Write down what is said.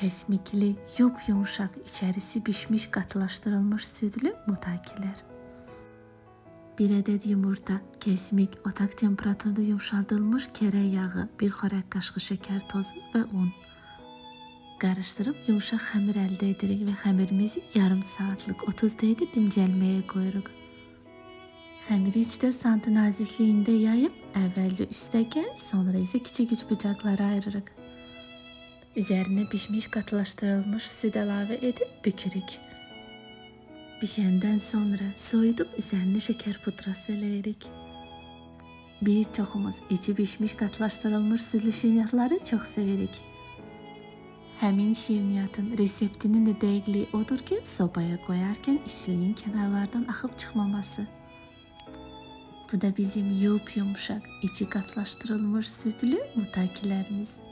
kesmikli, yumuşak, içerisi pişmiş katılaştırılmış sütlü mutakiler. Bir adet yumurta, kesmik, otak temperaturda yumuşatılmış kere yağı, bir xörək kaşığı şeker tozu ve un. Karıştırıp yumuşak hamur elde edirik ve hamurumuzu yarım saatlik 30 dakika dincelmeye koyuruk. Hamuru 3-4 santim nazikliğinde yayıp evvelce üstteki sonra ise küçük üç bıçaklara ayırırık. Üzerine pişmiş katılaştırılmış süt ilave edip bükürük. Pişenden sonra soyudup üzerine şeker pudrası eleyirik. Birçoğumuz içi pişmiş katılaştırılmış sütlü şiriniyatları çok severik. Həmin şirniyyatın reseptinin de dəqiqliyi odur ki, sobaya koyarken içliğin kenarlardan akıp çıkmaması. Bu da bizim yup yumuşak, içi katlaştırılmış sütlü mutakilerimiz.